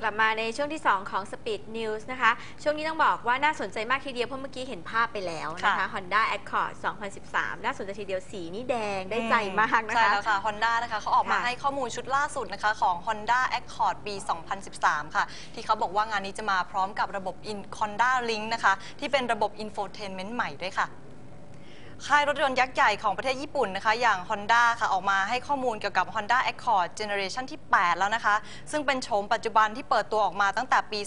กลับมาในช่วงที่ 2 ของ Speed News นะคะ ช่วงนี้ต้องบอกว่าน่าสนใจมากทีเดียว เพราะเมื่อกี้เห็นภาพไปแล้วนะคะค่ะ Honda Accord 2013 น่าสนใจทีเดียวสีนี่แดงได้ใจมากนะใช่คะแล้วค่ะ Honda นะคะเขาออกมาค่ะให้ข้อมูลชุดล่าสุดนะคะของ Honda Accord ปี 2013 ค่ะ ที่เขาบอกว่างานนี้จะมาพร้อมกับระบบ In Honda Link นะคะ ที่เป็นระบบ Infotainment ใหม่ด้วยค่ะ ค่ายรถยนต์ยักษ์ใหญ่ของประเทศญี่ปุ่นนะคะ อย่าง Honda ค่ะออกมาให้ข้อมูลเกี่ยวกับ Honda Accord Generation ที่ 8 แล้วนะคะ ซึ่งเป็นโฉมปัจจุบันที่เปิดตัวออกมาตั้งแต่ปี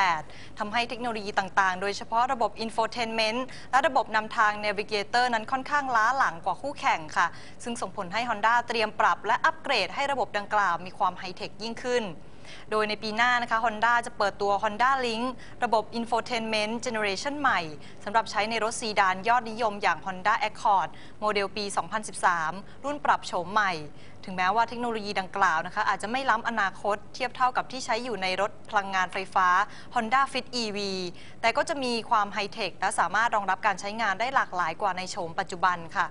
2008ทำให้เทคโนโลยีต่างๆ โดยเฉพาะระบบ Infotainment และระบบนำทาง Navigator นั้นค่อนข้างล้าหลังกว่าคู่แข่งค่ะ ซึ่งส่งผลให้ Honda เตรียมปรับและอัปเกรดให้ระบบดังกล่าวมีความไฮเทคยิ่งขึ้น โดยในปีหน้านะคะ Honda จะเปิดตัว Honda Link ระบบ Infotainment Generation ใหม่สำหรับใช้ในรถซีดานยอดนิยมอย่าง Honda Accord โมเดลปี 2013 รุ่นปรับโฉมใหม่ ถึงแม้ว่าเทคโนโลยีดังกล่าวนะคะอาจจะไม่ล้ำอนาคตเทียบเท่ากับที่ใช้อยู่ในรถพลังงานไฟฟ้า Honda Fit EV แต่ก็จะมีความไฮเทคและสามารถรองรับการใช้งานได้หลากหลายกว่าในโฉมปัจจุบันค่ะ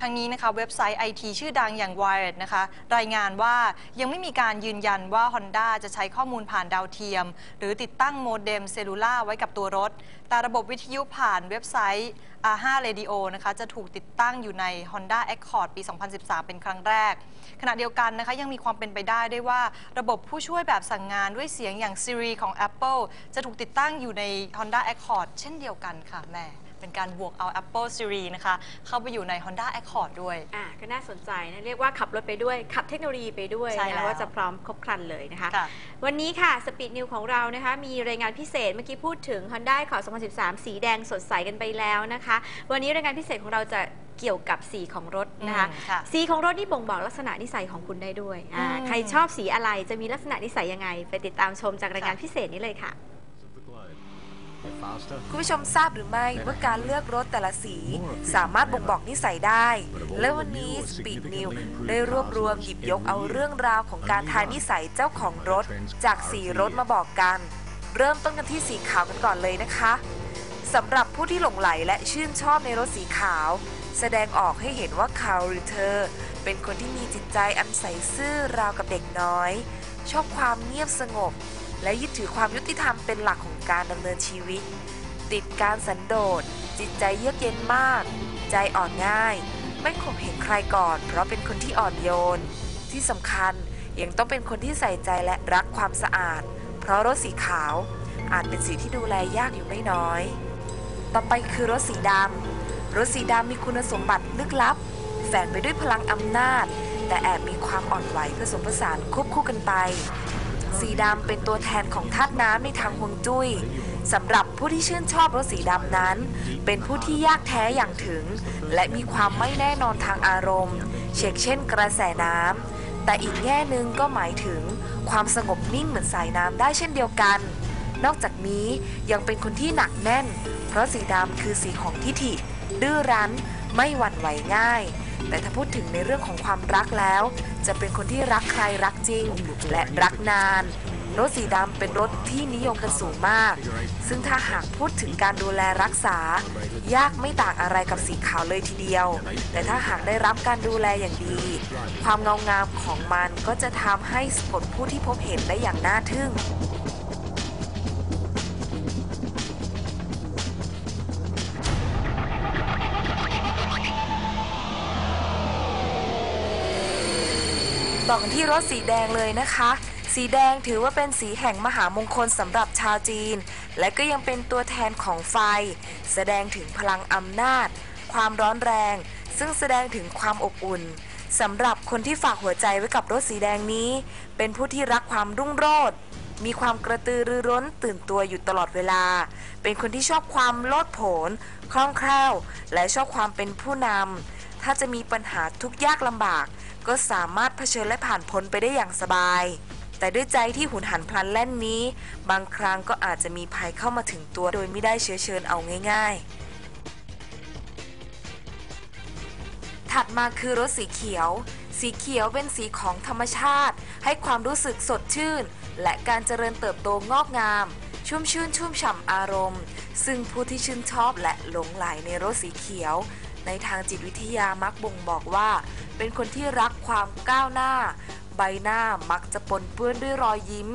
ทั้งนี้นะคะเว็บไซต์ IT ชื่อดังอย่าง Wired นะคะรายงานว่ายังไม่มีการยืนยันว่า Honda จะใช้ข้อมูลผ่านดาวเทียม หรือติดตั้งโมเด็มเซลลูล่าไว้กับตัวรถ แต่ระบบวิทยุผ่านเว็บไซต์ R5 Radio นะคะจะถูกติดตั้งอยู่ใน Honda Accord ปี 2013 เป็นครั้งแรก ขณะเดียวกันนะคะยังมีความเป็นไปได้ด้วยว่า ระบบผู้ช่วยแบบสั่งงานด้วยเสียงอย่าง Siri ของ Apple จะถูกติดตั้งอยู่ใน Honda Accord เช่นเดียวกันค่ะแม่ เป็นการบวกเอา Apple Siri นะคะ เข้าไปอยู่ใน Honda Accord ด้วย อะก็น่าสนใจนะ เรียกว่าขับรถไปด้วย ขับเทคโนโลยีไปด้วยใช่นะแล้วว่าจะพร้อมครบครันเลยนะคะ ค่ะ วันนี้ค่ะ Speed News ของเรานะคะ มีรายงานพิเศษเมื่อกี้พูดถึง Honda Accord 2013 สีแดงสดใสกันไปแล้วนะคะ วันนี้รายงานพิเศษของเราจะเกี่ยวกับสีของรถนะคะ อืมค่ะ สีของรถนี่บ่งบอกลักษณะนิสัยของคุณได้ด้วยอ่าอืม ใครชอบสีอะไรจะมีลักษณะนิสัยยังไง ไปติดตามชมจากรายงานพิเศษนี้เลยค่ะ คุณผู้ชมทราบหรือไม่ว่าการเลือกรถแต่ละสี สามารถบ่งบอกนิสัยได้ และวันนี้ Speed New ได้รวบรวมหยิบยกเอาเรื่องราวของการทายนิสัยเจ้าของรถ จากสีรถมาบอกกัน เริ่มต้นกันที่สีขาวกันก่อนเลยนะคะสำหรับผู้ที่หลงไหลและชื่นชอบในรถสีขาว แสดงออกให้เห็นว่าเขาหรือเธอเป็นคนที่มีจิตใจอันใสซื่อราวกับเด็กน้อย ชอบความเงียบสงบ และยึดถือความยุติธรรมเป็นหลักของการดำเนินชีวิต ติดการสันโดษ จิตใจเยือกเย็นมาก ใจอ่อนง่าย ไม่ข่มเหงใครก่อน เพราะเป็นคนที่อ่อนโยน ที่สำคัญยังต้องเป็นคนที่ใส่ใจและรักความสะอาด เพราะรถสีขาวอาจเป็นสีที่ดูแลยากอยู่ไม่น้อย ต่อไปคือรถสีดำรถสีดำมีคุณสมบัติลึกลับ แฝงไปด้วยพลังอำนาจ แต่แอบมีความอ่อนไหวผสมผสานควบคู่กันไป สีดำเป็นตัวแทนของธาตุน้ำในทางฮวงจุ้ยสำหรับผู้ที่ชื่นชอบรถสีดำนั้น เป็นผู้ที่ยากแท้อย่างถึง และมีความไม่แน่นอนทางอารมณ์ เช่นเช่น กระแสน้ำแต่อีกแง่หนึ่งก็หมายถึง ความสงบนิ่งเหมือนสายน้ำได้เช่นเดียวกัน นอกจากนี้ยังเป็นคนที่หนักแน่น เพราะสีดำคือสีของทิฐิ ดื้อรั้น ไม่หวั่นไหวง่าย แต่ถ้าพูดถึงในเรื่องของความรักแล้ว จะเป็นคนที่รักใครรักจริง และรักนาน รถสีดำเป็นรถที่นิยมกันสูงมาก ซึ่งถ้าหากพูดถึงการดูแลรักษา ยากไม่ต่างอะไรกับสีขาวเลยทีเดียว แต่ถ้าหากได้รับการดูแลอย่างดี ความเงางามของมันก็จะทำให้สะกดผู้ที่พบเห็นได้อย่างน่าทึ่ง ต่อกันที่รถสีแดงเลยนะคะ สีแดงถือว่าเป็นสีแห่งมหามงคลสำหรับชาวจีน และก็ยังเป็นตัวแทนของไฟ แสดงถึงพลังอำนาจ ความร้อนแรง ซึ่งแสดงถึงความอบอุ่นสำหรับคนที่ฝากหัวใจไว้กับรถสีแดงนี้ เป็นผู้ที่รักความรุ่งโรจน์มีความกระตือรือร้นตื่นตัวอยู่ตลอดเวลา เป็นคนที่ชอบความโลดโผน คล่องแคล่ว และชอบความเป็นผู้นำ ถ้าจะมีปัญหาทุกยากลำบาก ก็สามารถเผชิญและผ่านพ้นไปได้อย่างสบาย แต่ด้วยใจที่หุนหันพลันแล่นนี้ บางครั้งก็อาจจะมีภัยเข้ามาถึงตัวโดยไม่ได้เชื้อเชิญเอาง่าย ๆ ถัดมาคือรถสีเขียว สีเขียวเป็นสีของธรรมชาติ ให้ความรู้สึกสดชื่น และการเจริญเติบโตงอกงามชุ่มชื่นชุ่มฉ่ำอารมณ์ ซึ่งผู้ที่ชื่นชอบและหลงไหลในรถสีเขียว ในทางจิตวิทยามักบ่งบอกว่า เป็นคนที่รักความก้าวหน้า ใบหน้ามักจะปนเปื้อนด้วยรอยยิ้ม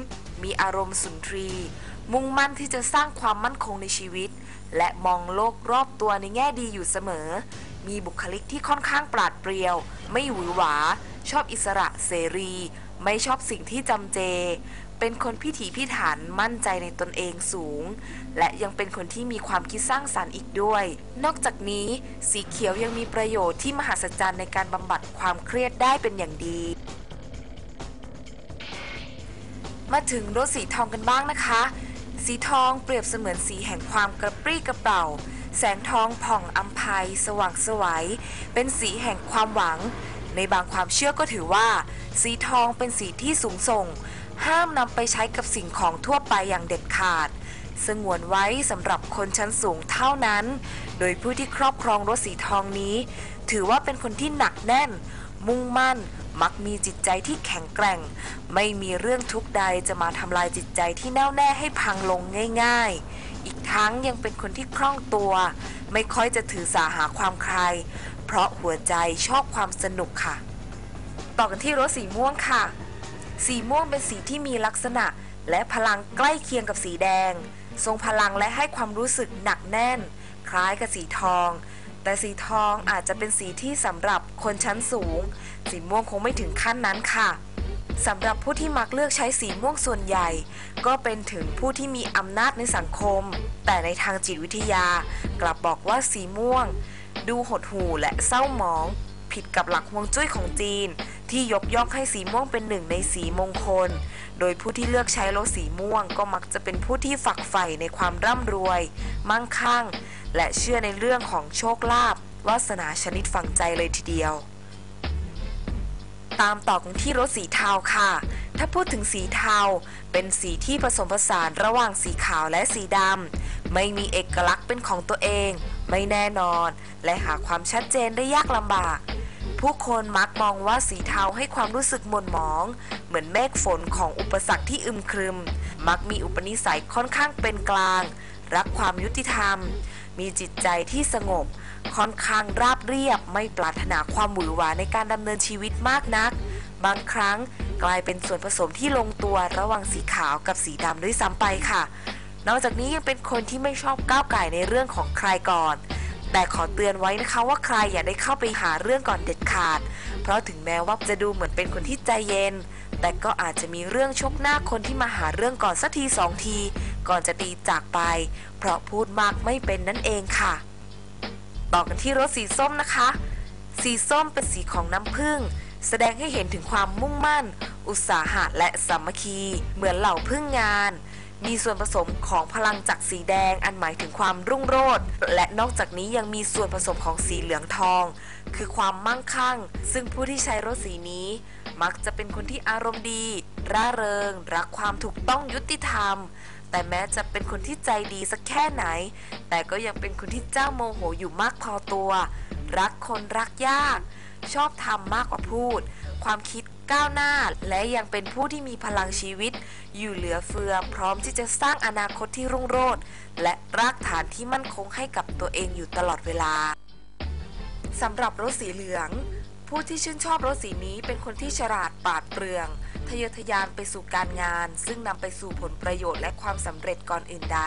มีอารมณ์สุนทรี มุ่งมั่นที่จะสร้างความมั่นคงในชีวิต และมองโลกรอบตัวในแง่ดีอยู่เสมอ มีบุคลิกที่ค่อนข้างปราดเปรียว ไม่หวือหวา ชอบอิสระเสรี ไม่ชอบสิ่งที่จำเจ เป็นคนพิถีพิถันมั่นใจในตนเองสูง และยังเป็นคนที่มีความคิดสร้างสรรค์อีกด้วย นอกจากนี้สีเขียวยังมีประโยชน์ที่มหัศจรรย์ในการบำบัดความเครียดได้เป็นอย่างดี มาถึงรถสีทองกันบ้างนะคะ สีทองเปรียบเสมือนสีแห่งความกระปรี้กระเป๋าแสงทองผ่องอัมภัยสว่างไสวัยเป็นสีแห่งความหวัง ในบางความเชื่อก็ถือว่า สีทองเป็นสีที่สูงส่ง ห้ามนำไปใช้กับสิ่งของทั่วไปอย่างเด็ดขาด สงวนไว้สำหรับคนชั้นสูงเท่านั้น โดยผู้ที่ครอบครองรถสีทองนี้ ถือว่าเป็นคนที่หนักแน่น มุ่งมั่น มักมีจิตใจที่แข็งแกร่ง ไม่มีเรื่องทุกข์ใดจะมาทำลายจิตใจที่แน่วแน่ให้พังลงง่าย ๆ อีกทั้งยังเป็นคนที่คล่องตัว ไม่ค่อยจะถือสาหาความใคร เพราะหัวใจชอบความสนุกค่ะ ต่อกันที่รถสีม่วงค่ะ สีม่วงเป็นสีที่มีลักษณะ และพลังใกล้เคียงกับสีแดง ทรงพลังและให้ความรู้สึกหนักแน่น คล้ายกับสีทอง แต่สีทองอาจจะเป็นสีที่สำหรับคนชั้นสูง สีม่วงคงไม่ถึงขั้นนั้นค่ะสำหรับผู้ที่มักเลือกใช้สีม่วงส่วนใหญ่ ก็เป็นถึงผู้ที่มีอำนาจในสังคม แต่ในทางจิตวิทยากลับบอกว่าสีม่วง ดูหดหู่และเศร้าหมอง ผิดกับหลักฮวงจุ้ยของจีน ที่ยกย่องให้สีม่วงเป็นหนึ่งในสีมงคล โดยผู้ที่เลือกใช้รถสีม่วงก็มักจะเป็นผู้ที่ฝักใฝ่ในความร่ำรวย มั่งคั่ง และเชื่อในเรื่องของโชคลาภวาสนาชนิดฝังใจเลยทีเดียว ตามต่อกันที่รถสีเทาค่ะ ถ้าพูดถึงสีเทา เป็นสีที่ผสมผสานระหว่างสีขาวและสีดำ ไม่มีเอกลักษณ์เป็นของตัวเอง ไม่แน่นอน และหาความชัดเจนได้ยากลำบาก ผู้คนมักมองว่าสีเทาให้ความรู้สึกหม่นหมอง เหมือนเมฆฝนของอุปสรรคที่อึมครึม มักมีอุปนิสัยค่อนข้างเป็นกลาง รักความยุติธรรม มีจิตใจที่สงบ ค่อนข้างราบเรียบ ไม่ปรารถนาความหวือหวาในการดำเนินชีวิตมากนัก บางครั้งกลายเป็นส่วนผสมที่ลงตัวระหว่างสีขาวกับสีดำด้วยซ้ำไปค่ะ นอกจากนี้ยังเป็นคนที่ไม่ชอบก้าวไก่ในเรื่องของใครก่อน แต่ขอเตือนไว้นะคะว่าใครอย่าได้เข้าไปหาเรื่องก่อนเด็ดขาด เพราะถึงแม้ว่าจะดูเหมือนเป็นคนที่ใจเย็น แต่ก็อาจจะมีเรื่องชกหน้าคนที่มาหาเรื่องก่อนสักทีสองที ก่อนจะตีจากไป เพราะพูดมากไม่เป็นนั่นเองค่ะ ต่อกันที่รถสีส้มนะคะ สีส้มเป็นสีของน้ำผึ้งแสดงให้เห็นถึงความมุ่งมั่น อุตสาหะและสามัคคี เหมือนเหล่าพึ่งงาน มีส่วนผสมของพลังจากสีแดง อันหมายถึงความรุ่งโรจน์และนอกจากนี้ยังมีส่วนผสมของสีเหลืองทอง คือความมั่งคั่ง ซึ่งผู้ที่ใช้รถสีนี้ มักจะเป็นคนที่อารมณ์ดี ร่าเริง รักความถูกต้องยุติธรรม แต่แม้จะเป็นคนที่ใจดีสักแค่ไหน แต่ก็ยังเป็นคนที่เจ้าโมโหอยู่มากพอตัว รักคนรักยาก ชอบทำมากกว่าพูด ความคิด ก้าวหน้าและยังเป็นผู้ที่มีพลังชีวิต อยู่เหลือเฟือพร้อมที่จะสร้างอนาคตที่รุ่งโรจน์และรากฐานที่มั่นคงให้กับตัวเองอยู่ตลอดเวลาสำหรับรถสีเหลือง ผู้ที่ชื่นชอบรถสีนี้เป็นคนที่ฉลาดปราดเปรื่อง ทะเยอทะยานไปสู่การงาน ซึ่งนำไปสู่ผลประโยชน์และความสำเร็จก่อนอื่นใด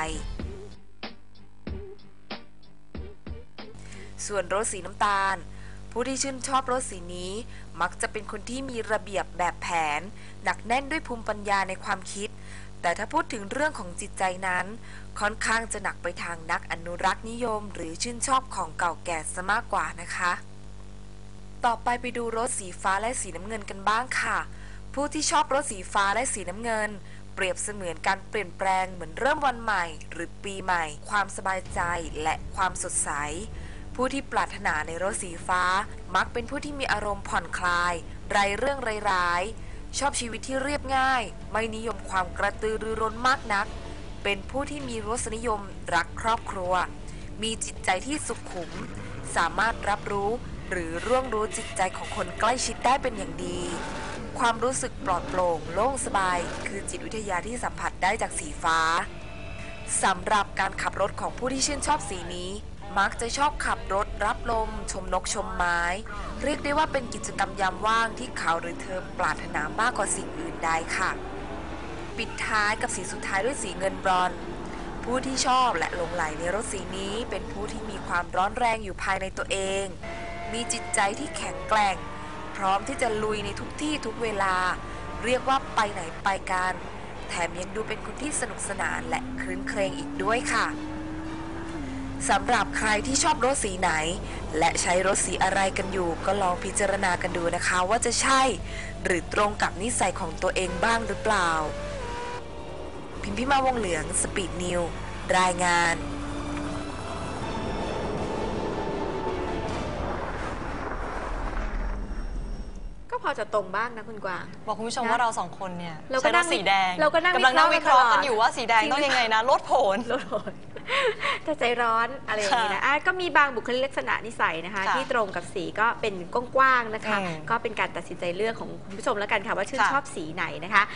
ส่วนรถสีน้ำตาล ผู้ที่ชื่นชอบรถสีนี้ มักจะเป็นคนที่มีระเบียบแบบแผน หนักแน่นด้วยภูมิปัญญาในความคิด แต่ถ้าพูดถึงเรื่องของจิตใจนั้น ค่อนข้างจะหนักไปทางนักอนุรักษ์นิยม หรือชื่นชอบของเก่าแก่ซะมากกว่านะคะ ต่อไปไปดูรถสีฟ้าและสีน้ำเงินกันบ้างค่ะ ผู้ที่ชอบรถสีฟ้าและสีน้ำเงินเปรียบเสมือนการเปลี่ยนแปลงเหมือนเริ่มวันใหม่ หรือปีใหม่ ความสบายใจและความสดใส ผู้ที่ปรารถนาในรถสีฟ้า มักเป็นผู้ที่มีอารมณ์ผ่อนคลาย ไรเรื่องร้ายๆชอบชีวิตที่เรียบง่าย ไม่นิยมความกระตือรือร้นมากนัก เป็นผู้ที่มีรสนิยมรักครอบครัว มีจิตใจที่สุขุม สามารถรับรู้หรือร่วงรู้จิตใจของคนใกล้ชิดได้เป็นอย่างดี ความรู้สึกปลอดโปร่งโล่งสบาย คือจิตวิทยาที่สัมผัสได้จากสีฟ้าสำหรับการขับรถของผู้ที่ชื่นชอบสีนี้ มักจะชอบขับรถรับลม ชมนกชมไม้ เรียกได้ว่าเป็นกิจกรรมยามว่างที่เขาหรือเธอปรารถนามากกว่าสิ่งอื่นใดค่ะ ปิดท้ายกับสีสุดท้ายด้วยสีเงินบรอนผู้ที่ชอบและหลงไหลในรถสีนี้ เป็นผู้ที่มีความร้อนแรงอยู่ภายในตัวเอง มีจิตใจที่แข็งแกร่ง พร้อมที่จะลุยในทุกที่ทุกเวลา เรียกว่าไปไหนไปกัน แถมยังดูเป็นคนที่สนุกสนานและครื้นเครงอีกด้วยค่ะ สำหรับใครที่ชอบรถสีไหน และใช้รถสีอะไรกันอยู่ ก็ลองพิจารณากันดูนะคะว่าจะใช่ หรือตรงกับนิสัยของตัวเองบ้างหรือเปล่า พิมพิมาวงเหลืองสปีดนิวรายงานก็พอจะตรงบ้างนะคุณกวาง บอกคุณผู้ชมนะว่าเราสองคนเนี่ยเราก็ใช้นั่รงถสีแดงเราก็นั่งกำลังนั่งวิวิเคเคราะราะห์ห์กันอยู่ว่าสีแดงจริง ต้องยังไงนะลดผล รถโหด แต่ใจร้อนอะไรอย่างนี้นะอะก็มีบางบุคลิกลักษณะนิสัยนะคะ ค่ะที่ตรงกับสีก็เป็นกว้างๆนะคะ อืมก็เป็นการตัดสินใจเลือกของคุณผู้ชมแล้วกันค่ะว่าชื่นค่ะ ชอบสีไหนนะคะ